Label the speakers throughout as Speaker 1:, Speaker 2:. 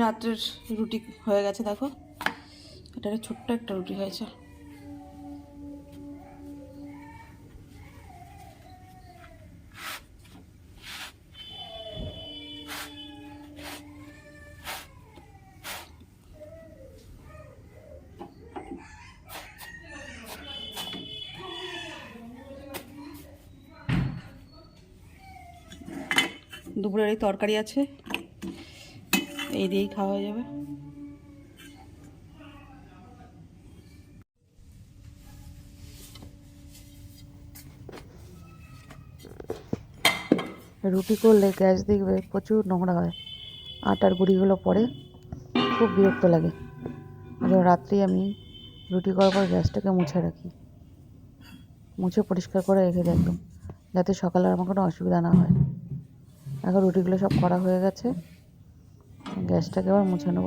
Speaker 1: রাত্রের রুটি হয়ে গেছে দেখো। এটা ছোট্ট একটা রুটি হয়েছে। দুপুরের এই তরকারি আছে। এই দিয়েই খাওয়া যাবে।
Speaker 2: রুটি করলে গ্যাস দেখবে প্রচুর নোংরা হয়। আটার গুঁড়িগুলো পড়ে, খুব বিরক্ত লাগে। রাত্রি আমি রুটি করার পর গ্যাসটাকে মুছে রাখি। মুছে পরিষ্কার করে রেখে দিই একদম, যাতে সকালে আমার কোনো অসুবিধা না হয়। এখন রুটিগুলো সব করা হয়ে গেছে। গ্যাসটাকে আবার মুছে নেব।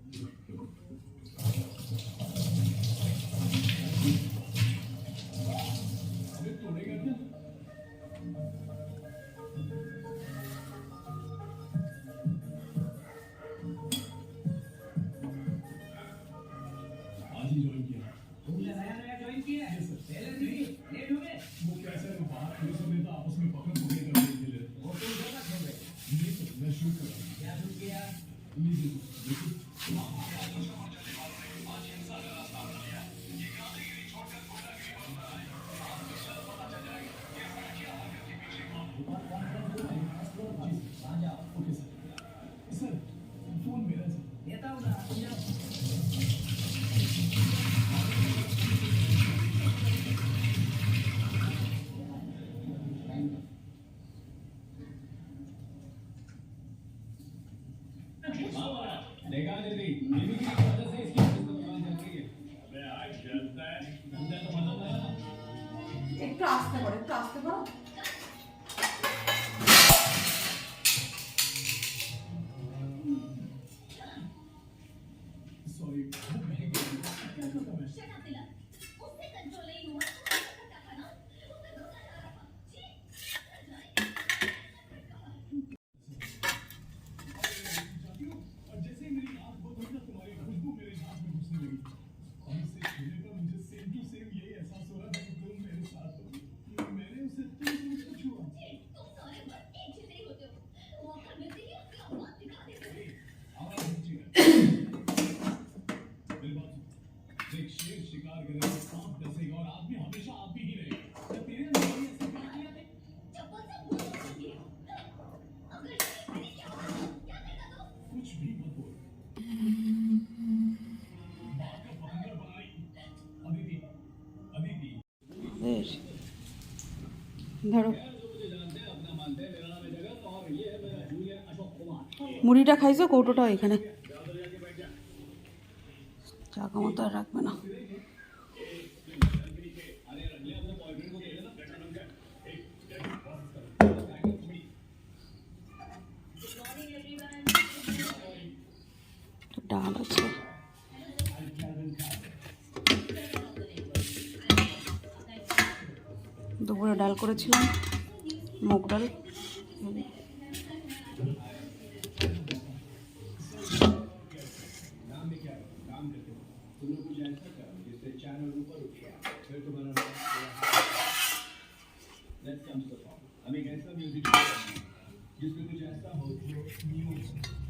Speaker 1: You mean? ধরো। মুড়িটা খাইছো কৌটোটা এখানে। চাকা মতো আর রাখবে না। ডাল আছে। বড় ডাল করেছিলাম মুগ ডাল।
Speaker 3: हमें ऐसा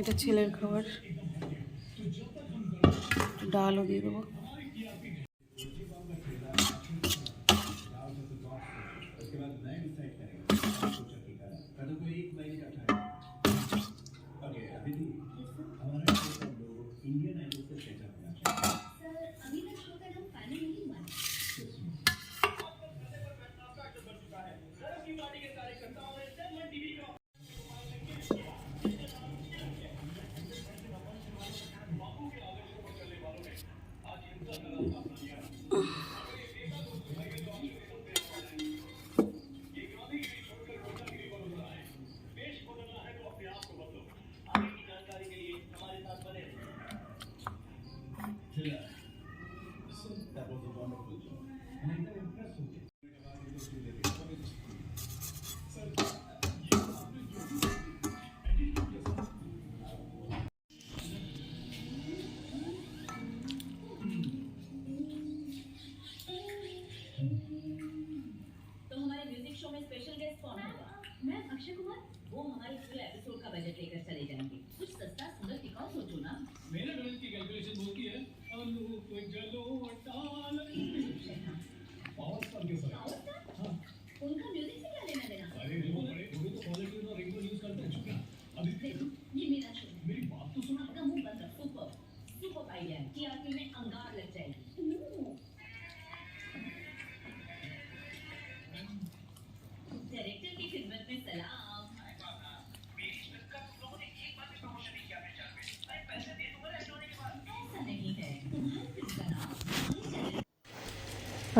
Speaker 3: এটা ছেলের খাবার। ডালও দিয়ে দেবো।
Speaker 4: That was a wonderful job. And I'm impressed with it.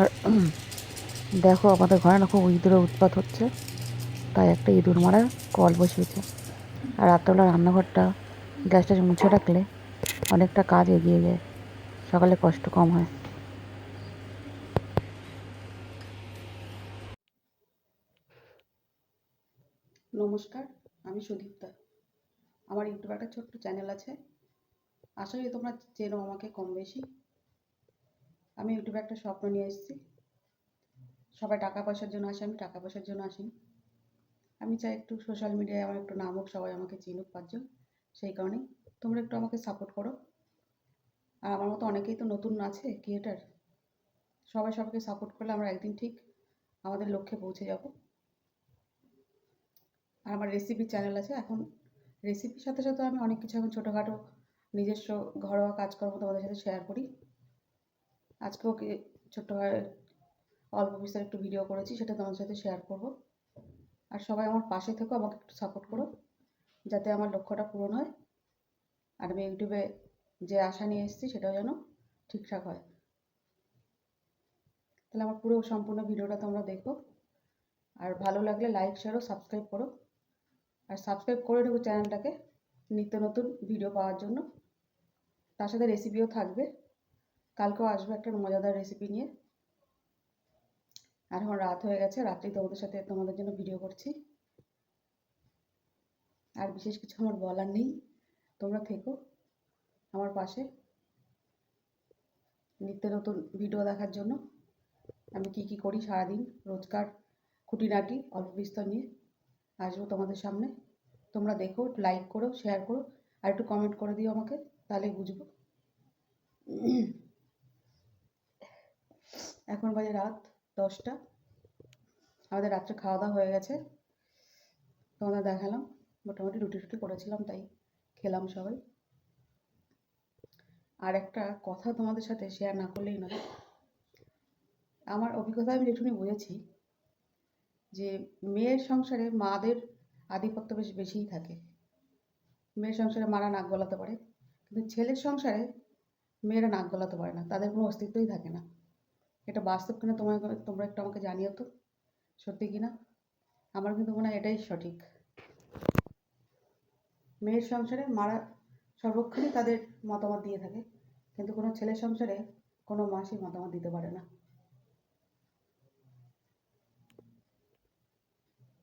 Speaker 2: আর দেখো, আমাদের ঘরে না খুব ইঁদুরের উৎপাত হচ্ছে। তাই একটা ইঁদুর মারার কল বসিয়েছে। আর রাত্রেবেলা রান্নাঘরটা, গ্যাসটা মুছে রাখলে অনেকটা কাজ এগিয়ে যায়। সকালে কষ্ট কম হয়।
Speaker 3: নমস্কার, আমি সুদীপ্তা। আমার ইউটিউবে একটা ছোট্ট চ্যানেল আছে। করি তোমরা চেনো আমাকে কম বেশি। আমি ইউটিউবে একটা স্বপ্ন নিয়ে এসেছি। সবাই টাকা পয়সার জন্য আসে, আমি টাকা পয়সার জন্য আসিনি। আমি চাই একটু সোশ্যাল মিডিয়ায় আমার একটু নাম হোক, সবাই আমাকে চিনুক পাঁচজন, সেই কারণেই। তোমরা একটু আমাকে সাপোর্ট করো। আর আমার মতো অনেকেই তো নতুন আছে ক্রিয়েটার সবাই সবাইকে সাপোর্ট করলে আমরা একদিন ঠিক আমাদের লক্ষ্যে পৌঁছে যাব। আর আমার রেসিপি চ্যানেল আছে, এখন রেসিপির সাথে সাথে আমি অনেক কিছু এখন ছোটোখাটো নিজস্ব ঘরোয়া কাজকর্ম তোমাদের সাথে শেয়ার করি। আজকেও কি ছোট্ট অল্প বিস্তার একটু ভিডিও করেছি, সেটা তোমাদের সাথে শেয়ার করব। আর সবাই আমার পাশে থেকেও আমাকে একটু সাপোর্ট করো, যাতে আমার লক্ষ্যটা পূরণ হয়। আর আমি ইউটিউবে যে আশা নিয়ে এসেছি, সেটাও যেন ঠিকঠাক হয়। তাহলে আমার পুরো সম্পূর্ণ ভিডিওটা তোমরা দেখো। আর ভালো লাগলে লাইক শেয়ার ও সাবস্ক্রাইব করো। আর সাবস্ক্রাইব করে দেবো চ্যানেলটাকে নিত্য নতুন ভিডিও পাওয়ার জন্য। তার সাথে রেসিপিও থাকবে। কালকেও আসবে একটা মজাদার রেসিপি নিয়ে। আর এখন রাত হয়ে গেছে, রাত্রি তোমাদের সাথে তোমাদের জন্য ভিডিও করছি। আর বিশেষ কিছু আমার বলার নেই, তোমরা থেকো আমার পাশে। নিত্য নতুন ভিডিও দেখার জন্য। আমি কি কি করি সারাদিন, রোজকার, খুঁটিনাটি, অল্প বিস্তর নিয়ে আসব তোমাদের সামনে। তোমরা দেখো লাইক করো শেয়ার করো, আর একটু কমেন্ট করে দিও আমাকে তাহলে বুঝব। এখন বাজে রাত দশটা। আমাদের রাত্রে খাওয়া দাওয়া হয়ে গেছে। তোমাদের দেখালাম। মোটামুটি রুটি টুটি করেছিলাম, তাই খেলাম সবাই। আর একটা কথা তোমাদের সাথে শেয়ার না করলেই নয়। আমার অভিজ্ঞতা আমি যেটুকুনি বুঝেছি, যে মেয়ের সংসারে মাদের আধিপত্য বেশ বেশিই থাকে। মেয়ের সংসারে মারা নাক গলাতে পারে, কিন্তু ছেলের সংসারে মেয়েরা নাক গলাতে পারে না, তাদের কোনো অস্তিত্বই থাকে না। এটা বাস্তব কিনা তোমার তোমরা একটু আমাকে জানিও তো, সত্যি কিনা? আমার কিন্তু মনে হয় এটাই সঠিক। মেয়ের সংসারে মারা সর্বক্ষণই তাদের মতামত দিয়ে থাকে, কিন্তু কোনো ছেলের সংসারে কোনো মাসই মতামত দিতে পারে না।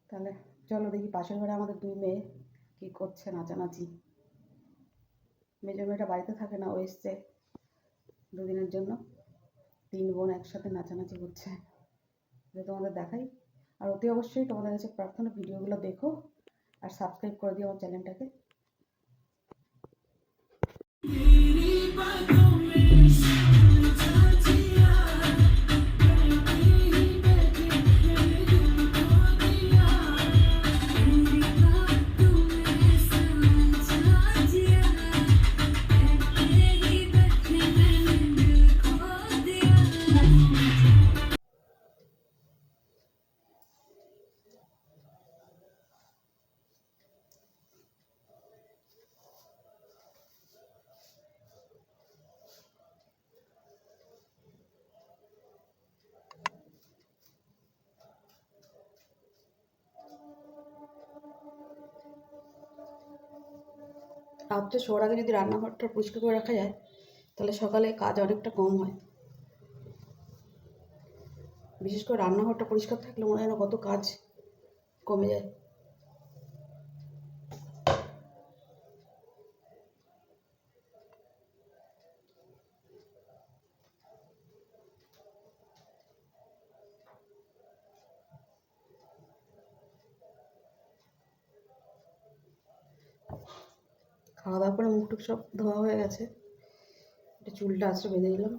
Speaker 3: তাহলে চলো দেখি পাশের ঘরে আমাদের দুই মেয়ে কি করছে নাচানাচি। মেজো মেয়েটা বাড়িতে থাকে না, ও এসছে দুদিনের জন্য। তিন বোন একসাথে নাচানাচি করছে তোমাদের দেখাই। আর অতি অবশ্যই তোমাদের কাছে প্রার্থনা, ভিডিওগুলো দেখো। আর সাবস্ক্রাইব করে দিও আমার চ্যানেলটাকে রাত্রে শোয়ার আগে যদি রান্নাঘরটা পরিষ্কার করে রাখা যায়, তাহলে সকালে কাজ অনেকটা কম হয়। বিশেষ করে রান্নাঘরটা পরিষ্কার থাকলে মনে হয় না কত কাজ কমে যায়। খাওয়া দাওয়া করে মুখ টুক সব ধোয়া হয়ে গেছে। একটু চুলটা আছড়ে বেঁধে দিলাম।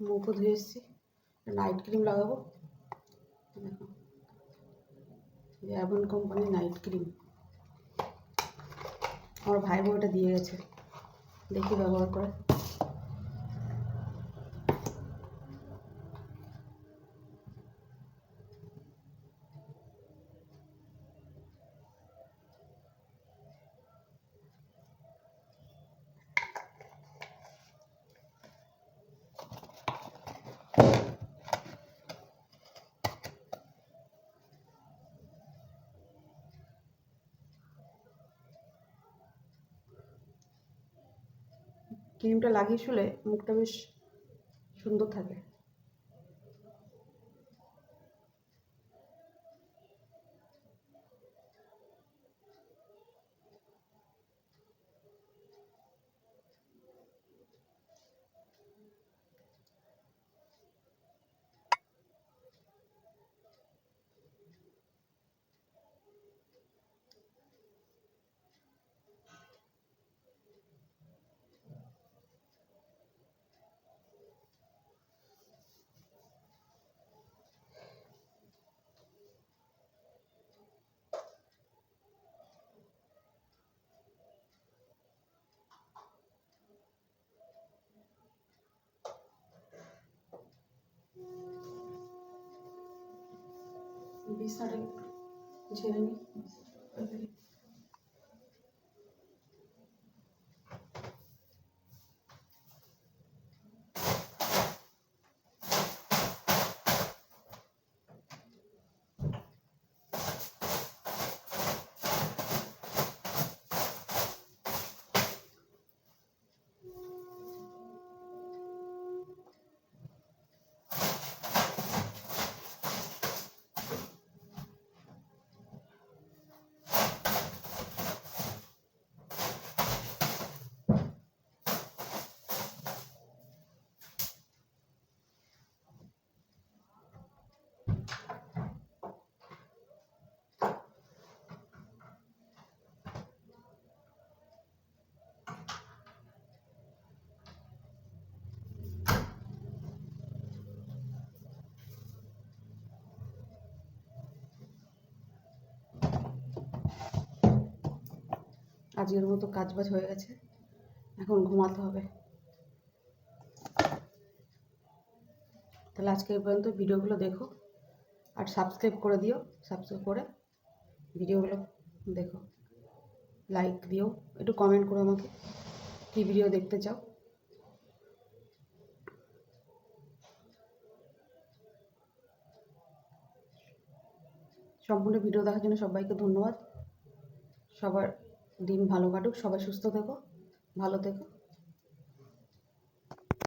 Speaker 3: মুখও ধুয়ে এসেছি। নাইট ক্রিম লাগাবো। দেখো। অ্যাভন কোম্পানির নাইট ক্রিম। আমার ভাই বউটা দিয়ে গেছে। দেখি ব্যবহার করে। ক্রিমটা লাগিয়ে শুলে মুখটা বেশ সুন্দর থাকে। बीस साढ़े छः আজকের মতো কাজ বাজ হয়ে গেছে। এখন ঘুমাতে হবে। তাহলে আজকে পর্যন্ত ভিডিওগুলো দেখো। আর সাবস্ক্রাইব করে দিও। সাবস্ক্রাইব করে ভিডিওগুলো দেখো। লাইক দিও। একটু কমেন্ট করো আমাকে। কী ভিডিও দেখতে চাও? সম্পূর্ণ ভিডিও দেখার জন্য সবাইকে ধন্যবাদ। সবার দিন ভালো কাটুক সবাই সুস্থ থেকো ভালো থেকো।